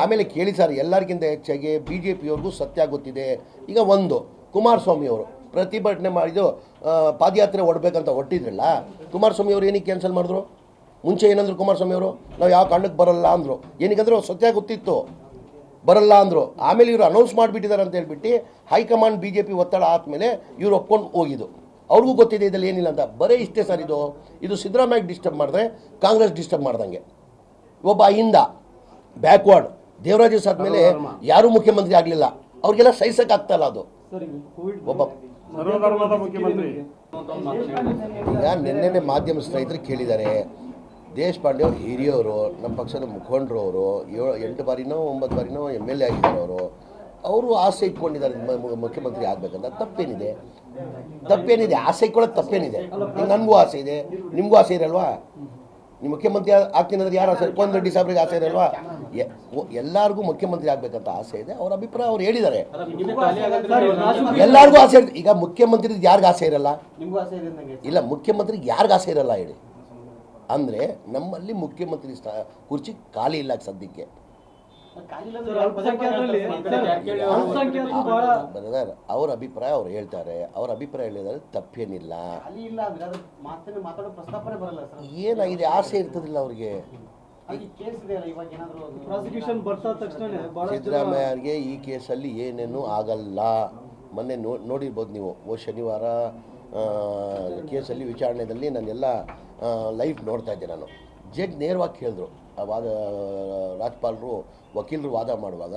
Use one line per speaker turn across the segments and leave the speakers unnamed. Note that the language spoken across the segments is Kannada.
ಆಮೇಲೆ ಕೇಳಿ ಸರ್, ಎಲ್ಲರಿಗಿಂತ ಹೆಚ್ಚಾಗಿ ಬಿ ಜೆ ಪಿಯವ್ರಿಗೂ ಸತ್ಯ ಗೊತ್ತಿದೆ. ಈಗ ಒಂದು ಕುಮಾರಸ್ವಾಮಿ ಅವರು ಪ್ರತಿಭಟನೆ ಮಾಡಿದ್ದು ಪಾದಯಾತ್ರೆ ಹೊಡ್ಬೇಕಂತ ಹೊಟ್ಟಿದ್ರಲ್ಲ ಕುಮಾರಸ್ವಾಮಿ ಅವರು ಏನಕ್ಕೆ ಕ್ಯಾನ್ಸಲ್ ಮಾಡಿದ್ರು? ಮುಂಚೆ ಏನಂದ್ರು ಕುಮಾರಸ್ವಾಮಿ ಅವರು ನಾವು ಯಾವ ಕಾರಣಕ್ಕೆ ಬರಲ್ಲ ಅಂದರು. ಏನಕ್ಕಂದ್ರೆ ಸತ್ಯ ಗೊತ್ತಿತ್ತು. ಬರಲ್ಲ ಅಂದರು. ಆಮೇಲೆ ಇವರು ಅನೌನ್ಸ್ ಮಾಡಿಬಿಟ್ಟಿದ್ದಾರೆ ಅಂತ ಹೇಳ್ಬಿಟ್ಟು, ಹೈಕಮಾಂಡ್ ಬಿ ಜೆ ಪಿ ಒತ್ತಡ ಆದಮೇಲೆ ಇವರು ಒಪ್ಕೊಂಡು ಹೋಗಿದ್ದು. ಅವ್ರಿಗೂ ಗೊತ್ತಿದೆ, ಇದರಲ್ಲಿ ಏನಿಲ್ಲ ಅಂತ. ಬರೀ ಇಷ್ಟೇ ಸರ್ ಇದು. ಇದು ಸಿದ್ದರಾಮಯ್ಯ ಡಿಸ್ಟರ್ಬ್ ಮಾಡಿದ್ರೆ ಕಾಂಗ್ರೆಸ್ ಡಿಸ್ಟರ್ಬ್ ಮಾಡ್ದಂಗೆ. ಒಬ್ಬ ಹಿಂದ ಬ್ಯಾಕ್ವರ್ಡ್ ದೇವರಾಜ ಮೇಲೆ ಯಾರೂ ಮುಖ್ಯಮಂತ್ರಿ ಆಗಲಿಲ್ಲ. ಅವ್ರಿಗೆಲ್ಲ ಸಹಿಸಕ್ಕೆ ಆಗ್ತಲ್ಲ ಅದು.
ಸರ್ ಕೋವಿಡ್
ಒಬ್ಬ
ಸರ್ವಧರ್ಮದ ಮುಖ್ಯಮಂತ್ರಿ.
ಈಗ ನಿನ್ನೆ ಮಾಧ್ಯಮ ಸ್ನೇಹಿತರು ಕೇಳಿದ್ದಾರೆ ದೇಶಪಾಂಡೆ ಅವರು ಹಿರಿಯವರು ನಮ್ಮ ಪಕ್ಷದ ಮುಖಂಡರು ಅವರು ಏಳು ಎಂಟು ಬಾರಿನೋ ಒಂಬತ್ತು ಬಾರಿನೋ ಎಂ ಎಲ್ ಎ ಆಗಿದ್ದಾರೆ ಅವರು. ಅವರು ಆಸೆ ಇಟ್ಕೊಂಡಿದ್ದಾರೆ ಮುಖ್ಯಮಂತ್ರಿ ಆಗ್ಬೇಕಂತ. ತಪ್ಪೇನಿದೆ. ತಪ್ಪೇನಿದೆ. ಆಸೆ ಇಟ್ಕೊಳ್ಳೋದು ತಪ್ಪೇನಿದೆ. ನನಗೂ ಆಸೆ ಇದೆ. ನಿಮಗೂ ಆಸೆ ಇರಲ್ವಾ ನಿಮ್ಮ ಮುಖ್ಯಮಂತ್ರಿ ಆಗ್ತೀನಿ ಅಂದ್ರೆ ಯಾರು ಆಸೆ? ಕೋನ್ ರೆಡ್ಡಿ ಸಾಹೇಬ್ರಿಗೆ ಆಸೆ ಇರಲ್ವಾ ಎಲ್ಲರಿಗೂ ಮುಖ್ಯಮಂತ್ರಿ ಆಗ್ಬೇಕಂತ ಆಸೆ ಇದೆ. ಅವ್ರ ಅಭಿಪ್ರಾಯ ಅವ್ರು ಹೇಳಿದ್ದಾರೆ. ಎಲ್ಲರಿಗೂ ಆಸೆ ಈಗ ಮುಖ್ಯಮಂತ್ರಿ ಯಾರಿಗೂ ಆಸೆ ಇರಲ್ಲ?
ನಿಮ್ಗೂ ಆಸೆ ಇದೆ
ಇಲ್ಲ ಮುಖ್ಯಮಂತ್ರಿಗೆ ಯಾರಿಗೂ ಆಸೆ ಇರಲ್ಲ ಹೇಳಿ. ಅಂದರೆ ನಮ್ಮಲ್ಲಿ ಮುಖ್ಯಮಂತ್ರಿ ಕುರ್ಚಿ ಖಾಲಿ ಇಲ್ಲ ಸದ್ಯಕ್ಕೆ. ಬ್ರದರ್ ಅವ್ರ ಅಭಿಪ್ರಾಯ ಅವ್ರು ಹೇಳ್ತಾರೆ. ಅವ್ರ ಅಭಿಪ್ರಾಯ ಹೇಳಿದ್ರೆ ತಪ್ಪೇನಿಲ್ಲ. ಏನಾಗಿದೆ? ಆಸೆ ಇರ್ತದಿಲ್ಲ ಅವ್ರಿಗೆ.
ಪ್ರಾಸಿಕ್ಯೂಷನ್ ಬರ್ತಾ ತಕ್ಷಣ ಬಹಳಷ್ಟು
ಸಿದ್ದರಾಮಯ್ಯರಿಗೆ ಈ ಕೇಸಲ್ಲಿ ಏನೇನು ಆಗಲ್ಲ. ಮೊನ್ನೆ ನೋ ನೋಡಿರ್ಬೋದು ನೀವು ಓ ಶನಿವಾರ ಆ, ಕೇಸಲ್ಲಿ ವಿಚಾರಣೆಯಲ್ಲಿ ನಾನೆಲ್ಲ ಲೈವ್ ನೋಡ್ತಾ ಇದ್ದೆ ನಾನು. ಜಡ್ಜ್ ನೇರವಾಗಿ ಕೇಳಿದ್ರು. ಆ ವಾದ ರಾಜ್ಪಾಲರು ವಕೀಲರು ವಾದ ಮಾಡುವಾಗ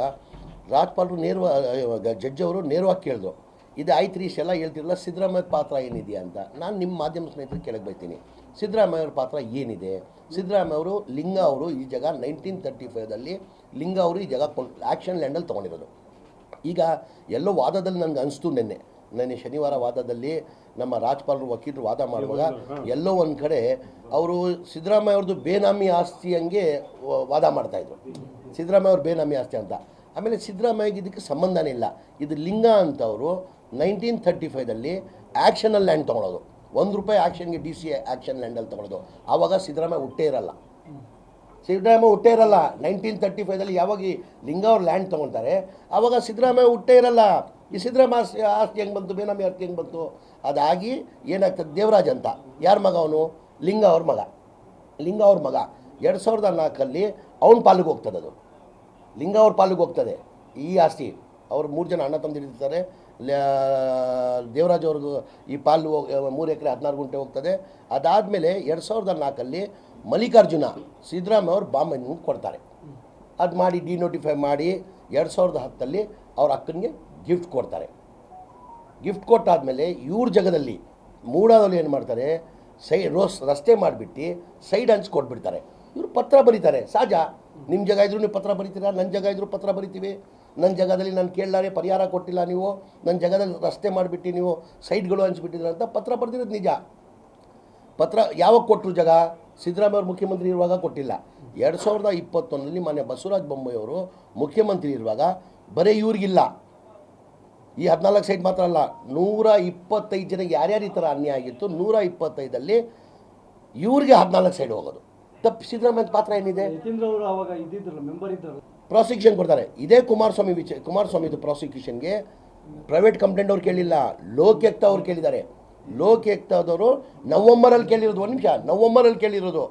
ರಾಜ್ಪಾಲರು ನೇರವಾಗಿ ಜಡ್ಜ್ ಅವರು ನೇರವಾಗಿ ಕೇಳಿದ್ರು. ಇದು ಆಯ್ತು ರೀ ಇಷ್ಟೆಲ್ಲ ಹೇಳ್ತಿರಲ್ಲ ಸಿದ್ದರಾಮಯ್ಯ ಪಾತ್ರ ಏನಿದೆಯಾ ಅಂತ. ನಾನು ನಿಮ್ಮ ಮಾಧ್ಯಮ ಸ್ನೇಹಿತರು ಕೇಳಕ್ಕೆ ಬೈತೀನಿ. ಸಿದ್ದರಾಮಯ್ಯ ಅವ್ರ ಪಾತ್ರ ಏನಿದೆ? ಸಿದ್ದರಾಮಯ್ಯ ಅವರು ಲಿಂಗ ಅವರು ಈ ಜಾಗ ನೈನ್ಟೀನ್ ತರ್ಟಿ ಫೈವ್ದಲ್ಲಿ ಲಿಂಗ ಅವರು ಈ ಜಾಗ ಆ್ಯಕ್ಷನ್ ಲ್ಯಾಂಡಲ್ಲಿ ತೊಗೊಂಡಿರೋದು. ಈಗ ಎಲ್ಲೋ ವಾದದಲ್ಲಿ ನನಗೆ ಅನಿಸ್ತು ನಿನ್ನೆ. ನೆನ್ನೆ ಶನಿವಾರ ವಾದದಲ್ಲಿ ನಮ್ಮ ರಾಜ್ಪಾಲರು ವಕೀಲರು ವಾದ ಮಾಡುವಾಗ ಎಲ್ಲೋ ಒಂದು ಕಡೆ ಅವರು ಸಿದ್ದರಾಮಯ್ಯ ಅವ್ರದ್ದು ಬೇನಾಮಿ ಆಸ್ತಿ ಹಂಗೆ ವಾದ ಮಾಡ್ತಾಯಿದ್ರು ಸಿದ್ದರಾಮಯ್ಯ ಅವ್ರ ಬೇನಾಮಿ ಆಸ್ತಿ ಅಂತ. ಆಮೇಲೆ ಸಿದ್ದರಾಮಯ್ಯಗೆ ಇದಕ್ಕೆ ಸಂಬಂಧನೇ ಇಲ್ಲ. ಇದು ಲಿಂಗ ಅಂತವರು ನೈನ್ಟೀನ್ ತರ್ಟಿ ಫೈವ್ದಲ್ಲಿ ಆ್ಯಕ್ಷನಲ್ ಲ್ಯಾಂಡ್ ತೊಗೊಳೋದು ಒಂದು ರೂಪಾಯಿ ಆ್ಯಕ್ಷನ್ಗೆ ಡಿ ಸಿ ಆ್ಯಕ್ಷನ್ ಲ್ಯಾಂಡಲ್ಲಿ ತೊಗೊಳೋದು. ಆವಾಗ ಸಿದ್ದರಾಮಯ್ಯ ಹುಟ್ಟೇ ಇರಲ್ಲ. ಸಿದ್ದರಾಮಯ್ಯ ಹುಟ್ಟೇ ಇರಲ್ಲ. ನೈನ್ಟೀನ್ ತರ್ಟಿ ಫೈವ್ದಲ್ಲಿ ಯಾವಾಗ ಈ ಲಿಂಗ ಅವ್ರು ಲ್ಯಾಂಡ್ ತೊಗೊಳ್ತಾರೆ ಆವಾಗ ಸಿದ್ದರಾಮಯ್ಯ ಹುಟ್ಟೇ ಇರಲ್ಲ. ಈ ಸಿದ್ದರಾಮಯ್ಯ ಆಸ್ತಿ ಆಸ್ತಿ ಹೆಂಗೆ ಬಂತು, ಬೇನಾಮಿ ಆಸ್ತಿ ಹೆಂಗೆ ಬಂತು? ಅದಾಗಿ ಏನಾಗ್ತದೆ, ದೇವರಾಜ್ ಅಂತ. ಯಾರ ಮಗ ಅವನು? ಲಿಂಗ ಅವ್ರ ಮಗ. ಲಿಂಗ ಅವ್ರ ಮಗ. ಎರಡು ಸಾವಿರದ ನಾಲ್ಕಲ್ಲಿ ಅವನ ಪಾಲಿಗೆ ಹೋಗ್ತದೆ ಅದು. ಲಿಂಗ ಅವ್ರ ಪಾಲಿಗೆ ಹೋಗ್ತದೆ ಈ ಆಸ್ತಿ. ಅವ್ರು ಮೂರು ಜನ ಅಣ್ಣ ತಂದಿರ್ತಾರೆ ದೇವರಾಜ್ ಅವ್ರಿಗೂ ಈ ಪಾಲು ಮೂರು ಎಕರೆ ಹದಿನಾರು ಗುಂಟೆ ಹೋಗ್ತದೆ. ಅದಾದಮೇಲೆ ಎರಡು ಸಾವಿರದ ನಾಲ್ಕಲ್ಲಿ ಮಲ್ಲಿಕಾರ್ಜುನ ಸಿದ್ದರಾಮಯ್ಯ ಅವರು ಬಾಂಬನ್ನು ಕೊಡ್ತಾರೆ. ಅದು ಮಾಡಿ ಡಿನೋಟಿಫೈ ಮಾಡಿ ಎರಡು ಸಾವಿರದ ಹತ್ತಲ್ಲಿ ಅವ್ರ ಅಕ್ಕನಿಗೆ ಗಿಫ್ಟ್ ಕೊಡ್ತಾರೆ. ಗಿಫ್ಟ್ ಕೊಟ್ಟಾದಮೇಲೆ ಇವ್ರ ಜಗದಲ್ಲಿ ಮೂಡಾದಲ್ಲಿ ಏನು ಮಾಡ್ತಾರೆ, ಸೈ, ರೋಸ್, ರಸ್ತೆ ಮಾಡಿಬಿಟ್ಟು ಸೈಡ್ ಹಂಚ್ ಕೊಟ್ಬಿಡ್ತಾರೆ. ಇವರು ಪತ್ರ ಬರೀತಾರೆ. ಸಹಜ ನಿಮ್ಮ ಜಾಗ ಇದ್ರು ನೀವು ಪತ್ರ ಬರೀತೀರಾ? ನನ್ನ ಜಗ ಇದ್ರು ಪತ್ರ ಬರಿತೀವಿ. ನನ್ನ ಜಾಗದಲ್ಲಿ ನಾನು ಕೇಳಲಾರೆ ಪರಿಹಾರ ಕೊಟ್ಟಿಲ್ಲ ನೀವು ನನ್ನ ಜಾಗದಲ್ಲಿ ರಸ್ತೆ ಮಾಡಿಬಿಟ್ಟು ನೀವು, ಸೈಟ್ಗಳು ಹಂಚ್ಬಿಟ್ಟಿದ್ರ ಅಂತ ಪತ್ರ ಬರೆದಿರೋದು ನಿಜ. ಪತ್ರ ಯಾವಾಗ ಕೊಟ್ಟರು ಜಾಗ? ಸಿದ್ದರಾಮಯ್ಯ ಅವರು ಮುಖ್ಯಮಂತ್ರಿ ಇರುವಾಗ ಕೊಟ್ಟಿಲ್ಲ. ಎರಡು ಸಾವಿರದ ಇಪ್ಪತ್ತೊಂದರಲ್ಲಿ ಮಾನ್ಯ ಬಸವರಾಜ ಬೊಮ್ಮಾಯಿಯವರು ಮುಖ್ಯಮಂತ್ರಿ ಇರುವಾಗ ಬರೀ ಇವ್ರಿಗಿಲ್ಲ. ಈ ಹದಿನಾಲ್ಕು ಸೈಟ್ ಮಾತ್ರ ಅಲ್ಲ, ನೂರ ಇಪ್ಪತ್ತೈದು ಜನಕ್ಕೆ ಯಾರ್ಯಾರು ಈ ಥರ ಅನ್ಯಾಯ ಆಗಿತ್ತು, ನೂರ ಇಪ್ಪತ್ತೈದಲ್ಲಿ ಇವ್ರಿಗೆ ಹದಿನಾಲ್ಕು ಸೈಡ್ ಹೋಗೋದು. ತಪ್ಪು ಸಿದ್ದರಾಮಯ್ಯ ಪಾತ್ರ ಏನಿದೆ? ಪ್ರಾಸಿಕ್ಯೂಷನ್ ಕೊಡ್ತಾರೆ. ಇದೇ ಕುಮಾರಸ್ವಾಮಿ ವಿಚ, ಕುಮಾರಸ್ವಾಮಿದು ಪ್ರಾಸಿಕ್ಯೂಷನ್ಗೆ ಪ್ರೈವೇಟ್ ಕಂಪ್ಲೇಂಟ್ ಅವ್ರು ಕೇಳಿಲ್ಲ. ಲೋಕ್ಯಕ್ತ ಅವ್ರು ಕೇಳಿದ್ದಾರೆ. ಲೋಕ್ಯಕ್ತದವರು ನವಂಬರಲ್ಲಿ ಕೇಳಿರೋದು ಒಂದು ನಿಮಿಷ. ನವಂಬರಲ್ಲಿ ಕೇಳಿರೋದು.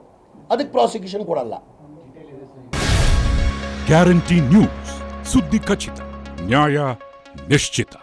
ಅದಕ್ಕೆ ಪ್ರಾಸಿಕ್ಯೂಷನ್ ಕೊಡಲ್ಲ.
ಗ್ಯಾರಂಟಿ ನ್ಯೂಸ್ ಸುದ್ದಿ ಖಚಿತ ನ್ಯಾಯ ನಿಶ್ಚಿತ